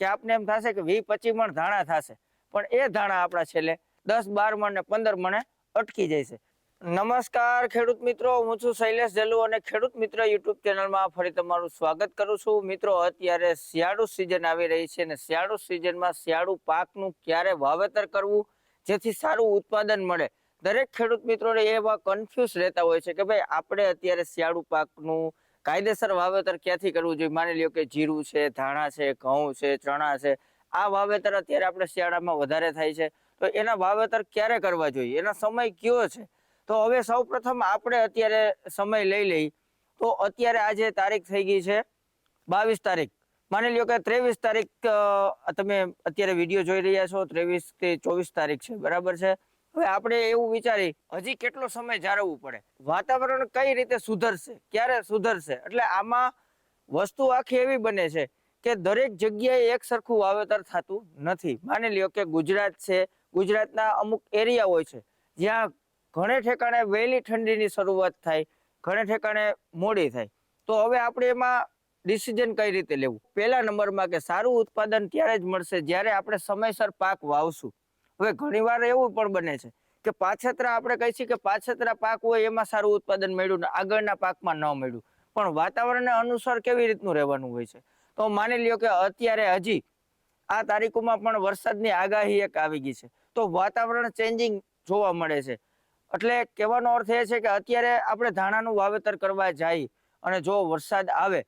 કે આપને એમ થશે કે વી પચી મણ ધાણા થશે. પણ એ ધાણા આપણા છેલ્લે દસ, બાર મણ ને પંદર મણે અટકી જાય છે. નમસ્કાર ખેડૂત મિત્રો, હું છું શૈલેષ જલુ અને ખેડૂત મિત્ર યુટ્યુબ ચેનલમાં ફરી તમારું સ્વાગત કરું છું. મિત્રો, અત્યારે શિયાળુ સિઝન આવી રહી છે અને શિયાળુ સિઝનમાં શિયાળુ પાકનું ક્યારે વાવેતર કરવું, જેથી સારું ઉત્પાદન મળે? દરેક ખેડૂત મિત્રોને એવા કન્ફ્યુઝ રહેતા હોય છે કે ભાઈ, આપણે અત્યારે શિયાળુ પાકનું કાયદેસર વાવેતર ક્યાંથી કરવું જોઈએ? માની લ્યો કે જીરું છે, ધાણા છે, ઘઉં છે, ચણા છે. આ વાવેતર અત્યારે આપણે શિયાળામાં વધારે થાય છે. તો એના વાવેતર ક્યારે કરવા જોઈએ? એનો સમય કયો છે? તો હવે સૌ આપણે અત્યારે સમય લઈ લઈ. તો અત્યારે આજે તારીખ થઈ ગઈ છે બાવીસ તારીખ. માની લ્યો કે ત્રેવીસ તારીખ તમે અત્યારે વીડિયો જોઈ રહ્યા છો. ત્રેવીસ કે ચોવીસ તારીખ છે. બરાબર છે? હવે આપણે એવું વિચારી હજી કેટલો સમય જાળવવું પડે? વાતાવરણ કઈ રીતે સુધરશે? ક્યારે સુધરશે? એટલે આમાં વસ્તુ આખી એવી બને છે કે દરેક જગ્યાએ એક સરખું વાવેતર થતું નથી. માની લ્યો કે ગુજરાત છે, ગુજરાતના અમુક એરિયા હોય છે, જ્યાં ઘણે ઠેકાણે વહેલી ઠંડીની શરૂઆત થાય, ઘણે ઠેકાણે મોડી થાય. તો હવે આપણે એમાં ડિસિઝન કઈ રીતે લેવું? પહેલા નંબરમાં કે સારું ઉત્પાદન ત્યારે જ મળશે જ્યારે આપણે સમયસર પાક વાવશું. હવે ઘણીવાર એવું પણ બને છે કે પાછતરા આપણે કહી છીએ કે પાછતરા પાક હોય એમાં સારું ઉત્પાદન મળ્યું આગળના પાકમાં ન મળ્યું. પણ વાતાવરણને અનુસાર કેવી રીતનું રહેવાનું હોય છે? તો માની લ્યો કે અત્યારે હજી આ તારીખોમાં પણ વરસાદની આગાહી એક આવી ગઈ છે. તો વાતાવરણ ચેન્જિંગ જોવા મળે છે. એટલે કહેવાનો અર્થ એ છે કે અત્યારે આપણે ધાણાનું વાવેતર કરવા જઈએ અને જો વરસાદ આવે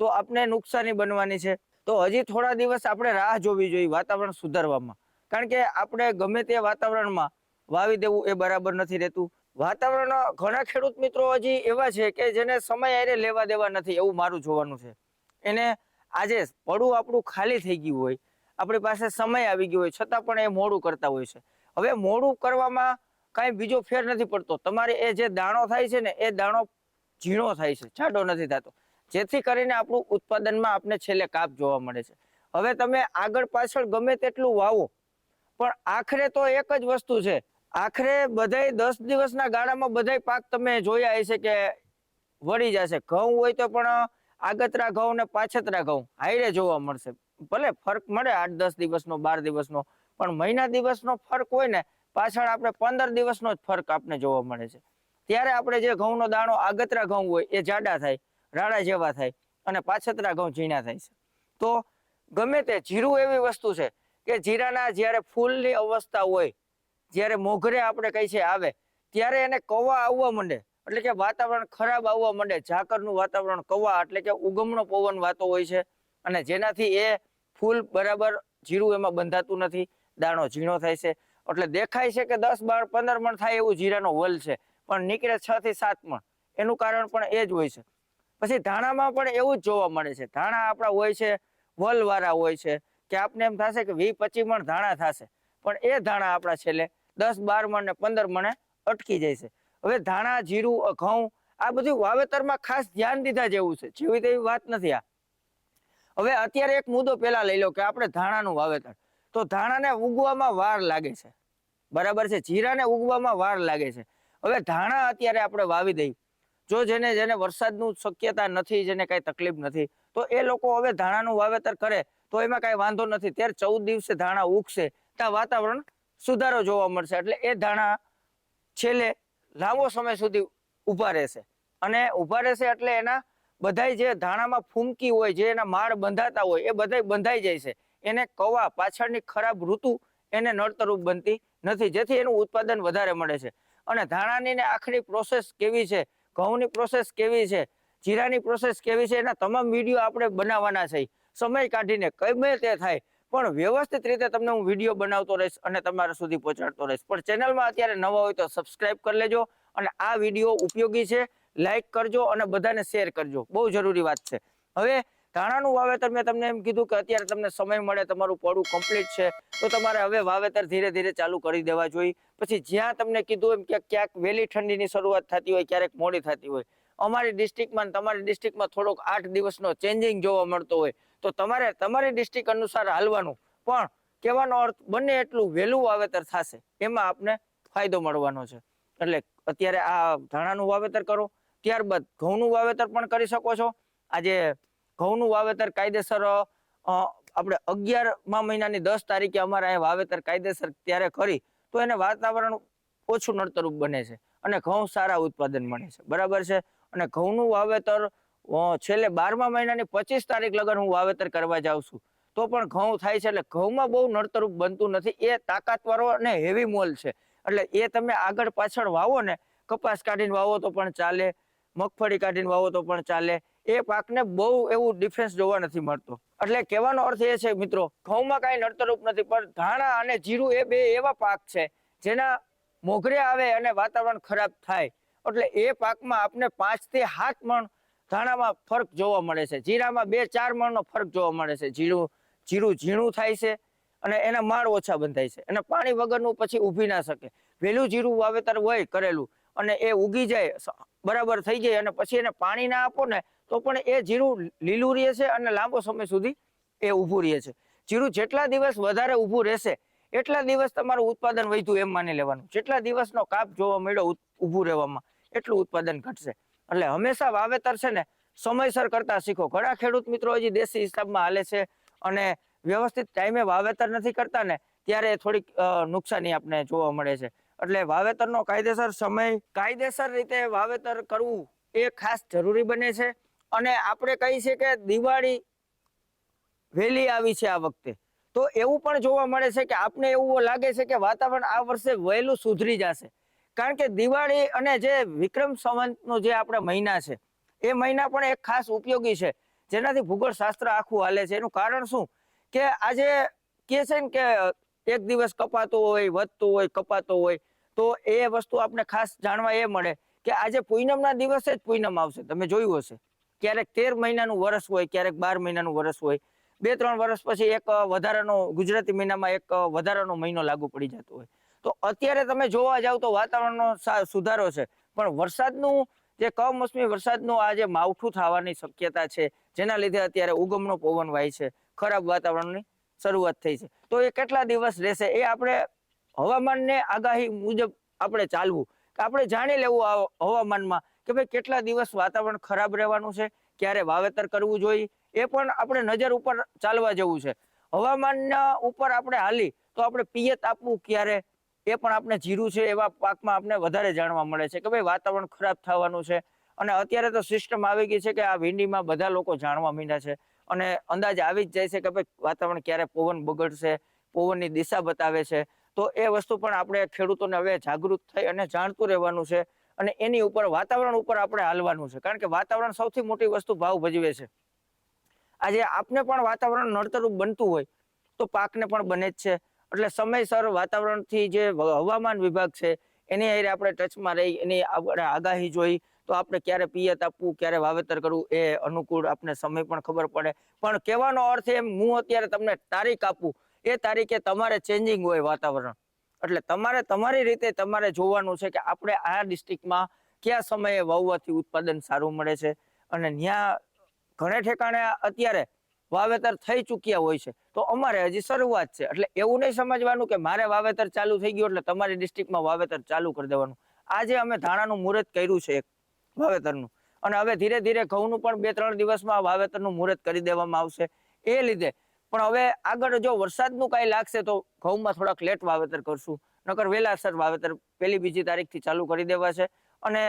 તો આપણે નુકસાની બનવાની છે. તો હજી થોડા દિવસ આપણે રાહ જોવી જોઈએ વાતાવરણ સુધારવામાં. કારણ કે આપણે ગમે તે વાતાવરણમાં વાવી દેવું એ બરાબર નથી રહેતું. વાતાવરણ ઘણા ખેડૂત મિત્રો હજી એવા છે કે જેને સમય આરે લેવા દેવા નથી, એવું મારું જોવાનું છે. એને આજે પડું આપણું ખાલી થઈ ગયું હોય, આપણી પાસે સમય આવી ગયો હોય, છતાં પણ એ મોડું કરતા હોય છે. હવે મોડું કરવામાં કાંઈ બીજો ફેર નથી પડતો. તમારે એ જે દાણો થાય છે ને, એ દાણો ઝીણો થાય છે, જાડો નથી થતો. જેથી કરીને આપણું ઉત્પાદનમાં આપણે છેલ્લે કાપ જોવા મળે છે. હવે તમે આગળ પાછળ ગમે તેટલું વાવો પણ આખરે તો એક જ વસ્તુ છે. આખરે બધાય દસ દિવસના ગાળામાં બધાય પાક તમે જોયા હશે કે વળી જશે. ઘઉં હોય તો પણ આગતરા ઘઉં ને પાછતરા ઘઉં હાઈરે જોવા મળશે. ભલે ફરક મળે આઠ દસ દિવસનો, બાર દિવસનો, પણ મહિના દિવસનો ફરક હોય ને પાછળ આપણે પંદર દિવસનો જ ફરક આપણે જોવા મળે છે. ત્યારે આપણે જે ઘઉંનો દાણો આગતરા ઘઉં હોય એ જાડા થાય, રાડા જેવા થાય અને પાછતરા ઘઉં ઝીણા થાય છે. તો ગમે તે જીરું એવી વસ્તુ છે કે જીરાના જ્યારે ફૂલની અવસ્થા હોય, જ્યારે મોઘરે આપણે કહી છે આવે, ત્યારે એને કવા આવવા માંડે. એટલે કે વાતાવરણ ખરાબ આવવા માંડે. ઝાકરનું વાતાવરણ કવા, એટલે કે ઉગમનો પવન વાતો હોય છે. અને જેનાથી એ ફૂલ બરાબર જીરું એમાં બંધાતું નથી. દાણો ઝીણો થાય છે. એટલે દેખાય છે કે દસ, બાર, પંદર મણ થાય એવું જીરાનો વલ છે. પણ નીકળે છ થી સાત મણ. એનું કારણ પણ એ જ હોય છે. પછી ધાણામાં પણ એવું જ જોવા મળે છે. ધાણા આપણા હોય છે, વલવાળા હોય છે. કે આપને એમ થશે કે વી પચી મણ ધાણા થશે. પણ એ ધાણા આપણા છેલ્લે દસ, બાર મણ ને પંદર મણે અટકી જાય છે. હવે ધાણા, જીરું ઘઉં આ બધું વાવેતરમાં ખાસ ધ્યાન દીધા જેવું છે. જેવી તેવી વાત નથી આ. હવે અત્યારે એક મુદ્દો પેલા લઈ લો કે આપણે ધાણાનું વાવેતર. તો ધાણાને ઉગવામાં વાર લાગે છે. બરાબર છે? જીરાને ઉગવામાં વાર લાગે છે. હવે ધાણા અત્યારે આપણે વાવી દઈ જો જેને જેને વરસાદનું શક્યતા નથી, જેને કાંઈ તકલીફ નથી, તો એ લોકો હવે ધાણાનું વાવેતર કરે. તો એમાં કાંઈ વાંધો નથી. ત્યારે ચૌદ દિવસે ધાણા ઉગશે. ત્યાં વાતાવરણ સુધારો જોવા મળશે. એટલે એ ધાણા છેલ્લે લાંબો સમય સુધી ઊભા રહેશે. અને ઊભા રહેશે એટલે એના બધાય જે ધાણામાં ફૂમકી હોય, જે એના માળ બંધાતા હોય, એ બધાય બંધાઈ જાય છે. એને કવા પાછળની ખરાબ ઋતુ એને નડતરૂપ બનતી નથી. જેથી એનું ઉત્પાદન વધારે મળે છે. અને ધાણાની ને આખરી પ્રોસેસ કેવી છે? ઘઉંની પ્રોસેસ કેવી છે? જીરાની પ્રોસેસ કેવી છે? એના તમામ વીડિયો આપણે બનાવવાના છે. સમય કાઢીને ગમે તે થાય, પણ વ્યવસ્થિત રીતે તમને હું વીડિયો બનાવતો રહીશ અને તમારા સુધી પહોંચાડતો રહીશ. પણ ચેનલમાં અત્યારે નવા હોય તો સબસ્ક્રાઇબ કરી લેજો અને આ વીડિયો ઉપયોગી છે લાઈક કરજો અને બધાને શેર કરજો. બહુ જરૂરી વાત છે. હવે ધાણાનું વાવેતર મેં તમને એમ કીધું કે અત્યારે તમને સમય મળે, તમારું પડું કમ્પ્લીટ છે, તો તમારે હવે વાવેતર ધીરે ધીરે ચાલુ કરી દેવા જોઈએ. પછી જ્યાં તમને કીધું એમ કે ક્યાંક વહેલી ઠંડીની શરૂઆત થતી હોય, ક્યારેક મોડી થતી હોય અમારી ડિસ્ટ્રિક્ટમાં તમારી ડિસ્ટ્રિક્ટમાં થોડોક આઠ દિવસનો ચેન્જિંગ જોવા મળતો હોય, તો તમારે તમારી ડિસ્ટ્રિક્ટ અનુસાર હાલવાનું. પણ કહેવાનો અર્થ બંને એટલું વહેલું વાવેતર થશે, એમાં આપને ફાયદો મળવાનો છે. એટલે અત્યારે આ ધાણાનું વાવેતર કરો, ત્યારબાદ ઘઉંનું વાવેતર પણ કરી શકો છો. આજે ઘઉંનું વાવેતર કાયદેસર આપણે અગિયારમા મહિનાની દસ તારીખે અમારે અહીંયા વાવેતર કાયદેસર ત્યારે કરી, તો એને વાતાવરણ ઓછું નડતરૂપ બને છે અને ઘઉં સારા ઉત્પાદન મળે છે. બરાબર છે? અને ઘઉંનું વાવેતર છેલ્લે બારમા મહિનાની પચીસ તારીખ લગન હું વાવેતર કરવા જાઉં છું. તો પણ ઘઉં થાય છે એટલે ઘઉંમાં બહુ નડતરૂપ બનતું નથી. એ તાકાતવાળો અને હેવી મોલ છે. એટલે એ તમે આગળ પાછળ વાવો ને, કપાસ કાઢીને વાવો તો પણ ચાલે, મગફળી કાઢીને વાવો તો પણ ચાલે. એ પાકને બહુ એવું ડિફરન્સ જોવા નથી મળતો. એટલે કહેવાનો અર્થ એ છે મિત્રો, ઘઉંમાં કાંઈ નડતરૂપ નથી, પણ ધાણા અને જીરું એ બે એવા પાક છે, જેના મોઘરે આવે અને વાતાવરણ ખરાબ થાય. એટલે એ પાકમાં આપને પાંચથી સાત મણ ધાણામાં ફરક જોવા મળે છે. જીરામાં બે ચાર મણનો ફરક જોવા મળે છે. જીરું જીરું ઝીણું થાય છે અને એના માળ ઓછા બંધાય છે. અને પાણી વગરનું પછી ઊભી ના શકે. વહેલું જીરું વાવેતર હોય કરેલું અને એ ઉગી જાય બરાબર થઈ જાય અને પછી એને પાણી ના આપો ને તો પણ એ જીરું લીલું રહે છે અને લાંબો સમય સુધી એ ઊભું રહે છે. જીરું જેટલા દિવસ વધારે ઊભું રહેશે એટલા દિવસ તમારું ઉત્પાદન વધ્યું એમ માની લેવાનું. જેટલા દિવસનો કાપ જોવા મળ્યો ઊભું રહેવામાં એટલું ઉત્પાદન ઘટશે. એટલે હંમેશા વાવેતર છે ને સમયસર કરતા શીખો. ઘણા ખેડૂત મિત્રો હજી દેશી હિસાબમાં હાલે છે અને વ્યવસ્થિત ટાઈમે વાવેતર નથી કરતા ને ત્યારે થોડીક નુકસાની આપણે જોવા મળે છે. એટલે વાવેતરનો કાયદેસર સમય, કાયદેસર રીતે વાવેતર કરવું એ ખાસ જરૂરી બને છે. અને આપણે કહી છે કે દિવાળી વહેલી આવી છે આ વખતે. તો એવું પણ જોવા મળે છે કે આપણે એવું લાગે છે કે વાતાવરણ આ વર્ષે વહેલું સુધરી જશે. કારણ કે દિવાળી અને જે વિક્રમ સંવંતનો જે આપણા મહિના છે, એ મહિના પણ એક ખાસ ઉપયોગી છે. જેનાથી ભૂગોળ શાસ્ત્ર આખું હાલે છે. એનું કારણ શું? કે આજે કે છે ને કે એક દિવસ કપાતો હોય, વધતો હોય, કપાતો હોય, તો એ વસ્તુ આપણે ખાસ જાણવા એ મળે કે આજે પૂનમના દિવસે જ પૂનમ આવશે. તમે જોયું હશે. ક્યારેક તેર મહિનાનું વરસ હોય, ક્યારેક બાર મહિનાનું વરસ હોય. બે ત્રણ વર્ષ પછી એક વધારાનો ગુજરાતી મહિનામાં એક વધારાનો મહિનો લાગુ પડી જતો હોય. તો અત્યારે તમે જોવા જાવ તો વાતાવરણનો સુધારો છે. પણ વરસાદનું જે કમોસમી વરસાદનું આ જે માવઠું થવાની શક્યતા છે, જેના લીધે અત્યારે ઉગમનો પવન વાય છે, ખરાબ વાતાવરણની શરૂઆત થઈ છે. તો એ કેટલા દિવસ રહેશે એ આપણે હવામાનને આગાહી મુજબ આપણે ચાલવું. આપણે જાણી લેવું હવામાનમાં કે ભાઈ કેટલા દિવસ વાતાવરણ ખરાબ રહેવાનું છે, ક્યારે વાવેતર કરવું જોઈએ, એ પણ આપણે નજર ઉપર ચાલવા જવું છે. હવામાનના ઉપર આપણે હાલી તો આપણે પિયત આપવું ક્યારે? એ પણ આપણે જીરું છે એવા પાકમાં આપણે વધારે જાણવા મળે છે કે ભાઈ વાતાવરણ ખરાબ થવાનું છે. અને અત્યારે તો સિસ્ટમ આવી ગઈ છે કે આ ભીંડીમાં બધા લોકો જાણવા માંડ્યા છે. અને અંદાજ આવી જ જાય છે કે ભાઈ વાતાવરણ ક્યારે પવન બગડશે, પવનની દિશા બતાવે છે. તો એ વસ્તુ પણ આપણે ખેડૂતોને હવે જાગૃત થઈ અને જાણતું રહેવાનું છે. અને એની ઉપર, વાતાવરણ ઉપર આપણે હાલવાનું છે. કારણ કે વાતાવરણ સૌથી મોટી વસ્તુ ભાવ ભજવે છે. આજે આપને પણ વાતાવરણ નડતરૂપ બનતું હોય તો પાકને પણ બને જ છે. એટલે સમયસર વાતાવરણથી જે હવામાન વિભાગ છે, એની હારે આપણે ટચમાં રહી, એની આપણે આગાહી જોઈ, તો આપણે ક્યારે પિયત આપવું, ક્યારે વાવેતર કરવું, એ અનુકૂળ આપણે સમય પણ ખબર પડે. પણ કહેવાનો અર્થ એમ, હું અત્યારે તમને તારીખ આપું. એ તારીખે તમારે ચેન્જિંગ હોય વાતાવરણ. એટલે તમારે તમારી રીતે તમારે જોવાનું છે કે આપણે આ ડિસ્ટ્રિક્ટમાં કયા સમયે વાવવાથી ઉત્પાદન સારું મળે છે. અને ત્યાં ઘણે ઠેકાણે અત્યારે વાવેતર થઈ ચૂક્યા હોય છે. તો અમારે હજી શરૂઆત છે. એટલે એવું નહીં સમજવાનું કે મારે વાવેતર ચાલુ થઈ ગયું એટલે તમારી ડિસ્ટ્રિક્ટમાં વાવેતર ચાલુ કરી દેવાનું. આજે અમે ધાણાનું મુહૂર્ત કર્યું છે એક વાવેતરનું. અને હવે ધીરે ધીરે ઘઉંનું પણ બે ત્રણ દિવસમાં વાવેતરનું મુહૂર્ત કરી દેવામાં આવશે. એ લીધે પણ હવે આગળ જો વરસાદનું કાંઈ લાગશે તો ઘઉંમાં થોડાક લેટ વાવેતર કરશું. નકર વહેલાસર વાવેતર પહેલી બીજી તારીખથી ચાલુ કરી દેવા છે. અને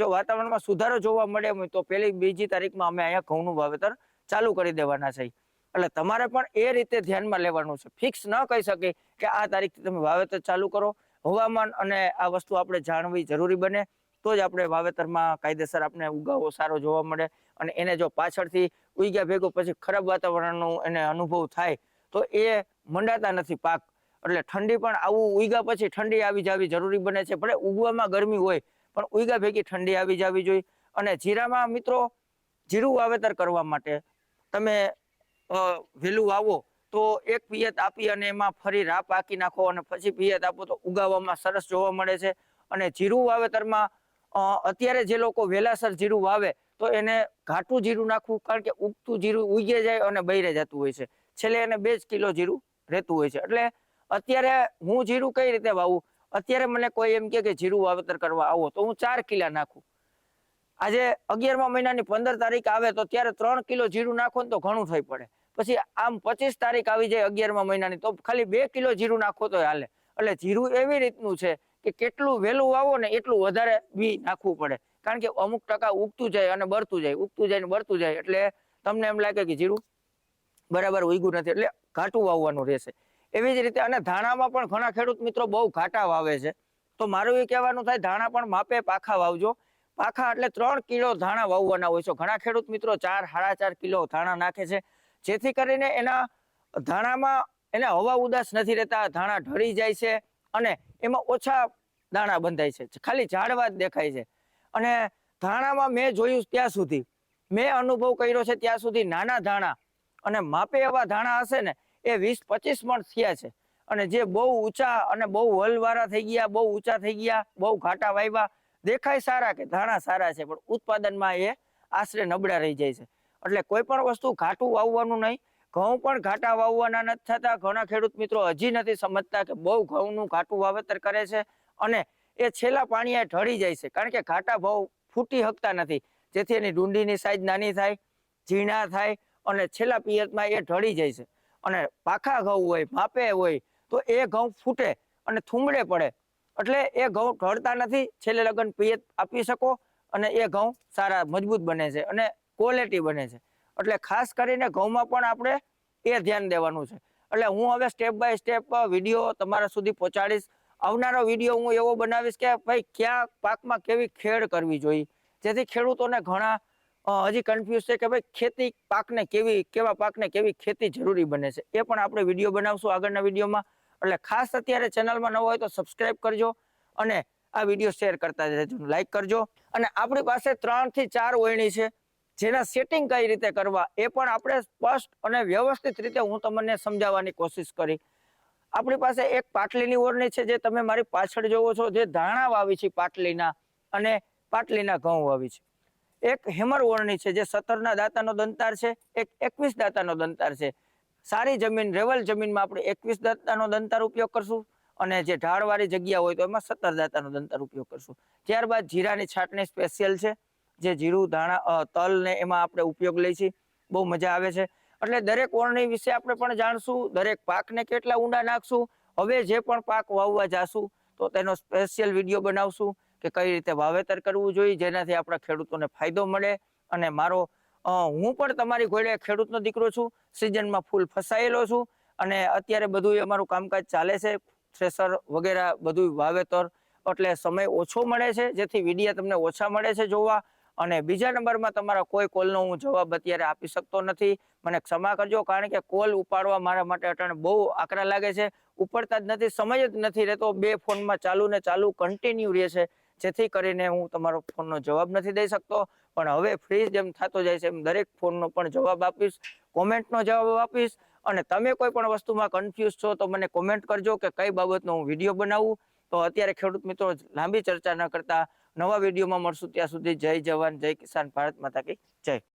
જો વાતાવરણમાં સુધારો જોવા મળે તો પહેલી બીજી તારીખમાં અમે અહીંયા ઘઉંનું વાવેતર ચાલુ કરી દેવાના છે. એટલે તમારે પણ એ રીતે ધ્યાનમાં લેવાનું છે. ફિક્સ ન કહી શકે કે આ તારીખથી તમે વાવેતર ચાલુ કરો. હવામાન અને આ વસ્તુ આપણે જાણવી જરૂરી બને, તો જ આપણે વાવેતરમાં કાયદેસર આપણે ઉગાવો સારો જોવા મળે અને એને જો પાછળથી ઉગ્યા ભેગો પછી ખરાબ વાતાવરણનો એને અનુભવ થાય, તો એ મંડાતા નથી પાક. એટલે ઠંડી પણ આવું ઉગ્યા પછી ઠંડી આવી જવી જરૂરી બને છે. ભલે ઉગવામાં ગરમી હોય, પણ ઉગ્યા ભેગી ઠંડી આવી જવી જોઈએ. અને જીરામાં મિત્રો, જીરું વાવેતર કરવા માટે તમે વહેલું વાવો તો એક પિયત આપી અને એમાં ફરી રાપ પાકી નાખો અને પછી પિયત આપો તો ઉગાવવામાં સરસ જોવા મળે છે. અને જીરું વાવેતરમાં અત્યારે જે લોકો વેલાસર જીરું વાવે, તો એને ઘાટું જીરું નાખવું કારણ કે ઉગતું જીરું ઉગે જાય અને બૈરે જતું હોય છે. છેલ્લે એને બે જ કિલો જીરું રહેતું હોય છે. એટલે અત્યારે હું જીરું કઈ રીતે વાવું? અત્યારે મને કોઈ એમ કે જીરું વાવેતર કરવા આવો તો હું ચાર કિલા નાખું. આજે અગિયારમા મહિનાની પંદર તારીખ આવે તો ત્યારે ત્રણ કિલો જીરું નાખો તો ઘણું થઈ પડે. પછી આમ પચીસ તારીખ આવી જાય અગિયારમા મહિનાની, તો ખાલી બે કિલો જીરું નાખો તો હાલે. એટલે જીરું એવી રીતનું છે કે કેટલું વહેલું વાવો ને એટલું વધારે બી નાખવું પડે. કારણ કે અમુક ટકા ઉગતું જાય અને બળતું જાય. ઉગતું જાય ને બરતું જાય એટલે તમને એમ લાગે કે જીરું બરાબર ઉગ્યું નથી, એટલે ઘાટું વાવવાનું રહેશે. એવી જ રીતે અને ધાણામાં પણ ઘણા ખેડૂત મિત્રો બહુ ઘાટા વાવે છે. તો મારું એ કહેવાનું થાય, ધાણા પણ માપે પાખા વાવજો. પાખા એટલે ત્રણ કિલો ધાણા વાવવાના હોય છે. ઘણા ખેડૂત મિત્રો ચાર, સાડા ચાર કિલો ધાણા નાખે છે. જેથી કરીને એના ધાણામાં એને હવા ઉદાસ નથી રહેતા, ધાણા ઢળી જાય છે અને એમાં ઓછા દાણા બંધાય છે. ખાલી ઝાડવા જ દેખાય છે. અને ધાણામાં મેં જોયું ત્યાં સુધી, મેં અનુભવ કર્યો છે ત્યાં સુધી નાના ધાણા અને માપે એવા ધાણા હશે ને, એ વીસ, પચીસ મણ થયા છે. અને જે બહુ ઊંચા અને બહુ વલવાળા થઈ ગયા, બહુ ઊંચા થઈ ગયા, બહુ ઘાટા વાવ્યા દેખાય સારા કે ધાણા સારા છે, પણ ઉત્પાદનમાં એ આશરે નબળા રહી જાય છે. એટલે કોઈ પણ વસ્તુ ઘાટું વાવવાનું નહીં, ઘઉં પણ ઘાટા વાવવાના નથી થતા. ઘણા ખેડૂત મિત્રો હજી નથી સમજતા કે બહુ ઘઉંનું ઘાટું વાવેતર કરે છે અને એ છેલ્લા પાણીએ ઢળી જાય છે. કારણ કે ઘાટા ભાવ ફૂટી શકતા નથી. જેથી એની ડુંડીની સાઈઝ નાની થાય, ઝીણા થાય અને છેલ્લા પિયતમાં એ ઢળી જાય છે. અને પાખા ઘઉં હોય, માપે હોય, તો એ ઘઉં ફૂટે અને થુંબડે પડે. એટલે એ ઘઉં ઢળતા નથી. છેલ્લે લગન પિયત આપી શકો અને એ ઘઉં સારા મજબૂત બને છે અને ક્વોલિટી બને છે. એટલે ખાસ કરીને ઘઉંમાં પણ આપણે એ ધ્યાન દેવાનું છે. એટલે હું હવે સ્ટેપ બાય સ્ટેપ વીડિયો તમારા સુધી પહોંચાડીશ. આવનારો વીડિયો હું એવો બનાવીશ કે ભાઈ કયા પાકમાં કેવી ખેડ કરવી જોઈએ. જેથી ખેડૂતોને ઘણા હજી કન્ફ્યુઝ છે કે ભાઈ ખેતી પાકને કેવી, કેવા પાકને કેવી ખેતી જરૂરી બને છે. એ પણ આપણે વીડિયો બનાવશું આગળના વિડીયોમાં એટલે ખાસ અત્યારે ચેનલમાં નવો હોય તો સબસ્ક્રાઇબ કરજો અને આ વીડિયો શેર કરતા રહેજો લાઇક કરજો. અને આપણી પાસે ત્રણથી ચાર ઓયણી છે. જેના સેટિંગ કઈ રીતે કરવા એ પણ આપણે સ્પષ્ટ અને વ્યવસ્થિત રીતે હું તમને સમજાવવાની કોશિશ કરી. આપણી પાસે એક પાટલીની ઓરણી છે જે તમે મારી પાછળ જોવો છો, જે ધાણા વાવી છે પાટલીના અને પાટલીના ઘઉં વાવી છે. એક હેમર ઓરણી છે જે સત્તરના દાંતાનો દંતાર છે, એક એકવીસ દાંતાનો દંતાર છે. સારી જમીન, રેવલ જમીનમાં આપણે એકવીસ દાંતાનો દંતાર ઉપયોગ કરશું અને જે ઢાળવાળી જગ્યા હોય તો એમાં સત્તર દાંતાનો દંતાર ઉપયોગ કરશું. ત્યારબાદ જીરાની છાટણી સ્પેશિયલ છે, જે જીરું, ધાણા તલને એમાં આપણે ઉપયોગ લઈ છીએ. બહુ મજા આવે છે. એટલે દરેક ઓરણી વિશે આપણે પણ જાણશું, દરેક પાકને કેટલા ઊંડા નાખશું, હવે જે પણ પાક વાવવા જાશું, તો તેનો સ્પેશિયલ વીડિયો બનાવશું કે કઈ રીતે વાવેતર કરવું જોઈએ, જેનાથી આપણા ખેડૂતોને ફાયદો મળે અને મારો હું પણ તમારી ઘોડે ખેડૂતનો દીકરો છું, સિઝનમાં ફૂલ ફસાયેલો છું અને અત્યારે બધું અમારું કામકાજ ચાલે છે, થ્રેસર વગેરે બધું વાવેતર એટલે સમય ઓછો મળે છે, જેથી વિડીયા તમને ઓછા મળે છે જોવા અને બીજા નંબરમાં તમારા કોઈ કોલનો હું જવાબ અત્યારે આપી શકતો નથી. મને ક્ષમા કરજો, કારણ કે કોલ ઉપાડવા મારા માટે અટાણે બહુ આકરા લાગે છે. ઉપડતા જ નથી, સમય જ નથી રહેતો, બે ફોનમાં ચાલુ ને ચાલુ કન્ટિન્યુ રહે છે. જેથી કરીને હું તમારો ફોનનો જવાબ નથી દઈ શકતો. પણ હવે ફ્રી જેમ થતો જાય છે એમ દરેક ફોનનો પણ જવાબ આપીશ, કોમેન્ટનો જવાબ આપીશ. અને તમે કોઈ પણ વસ્તુમાં કન્ફ્યુઝ છો તો મને કોમેન્ટ કરજો કે કઈ બાબતનો હું વીડિયો બનાવું. તો અત્યારે ખેડૂત મિત્રો લાંબી ચર્ચા ન કરતા. નવા વિડીયોમાં મળશું ત્યાં સુધી જય જવાન, જય કિસાન ભારત માતા કી જય.